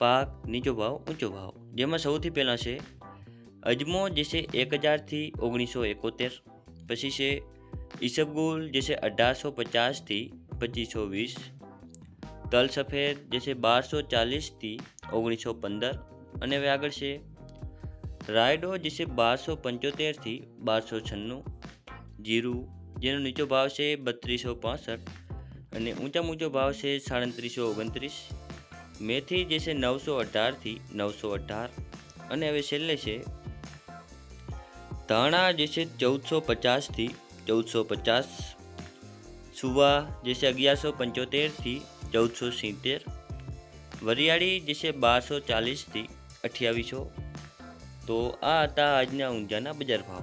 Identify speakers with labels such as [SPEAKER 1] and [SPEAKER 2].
[SPEAKER 1] પાક, નીચો ભાવ, ઊંચો ભાવ. જેમાં સૌથી પહેલાં છે અજમો, જે છે એક હજારથી ઓગણીસો એકોતેર. પછી છે ઈસબગુલ, જે છે અઢારસો પચાસથી પચીસો વીસ. તલ સફેદ, જે છે બારસો ચાલીસથી ઓગણીસો પંદર. અને હવે આગળ છે રાયડો, જે છે બારસો પંચોતેરથી બારસો છન્નું. જીરું, જેનો નીચો ભાવ છે બત્રીસો પાસઠ. અને ઊંચામાં ઊંચો ભાવ છે સાડત્રીસો ઓગણત્રીસ. મેથી જે છે નવસો અઢારથી નવસો અઢાર. અને હવે છેલ્લે છે, ધાણા જે છે ચૌદસો પચાસથી ચૌદસો પચાસ. સુવા જે છે અગિયારસો પંચોતેરથી ચૌદસો સિત્તેર. વરિયાળી જે છે બારસો ચાલીસથી અઠ્યાવીસો. તો આ હતા આજના ઊંઝાના બજાર ભાવ.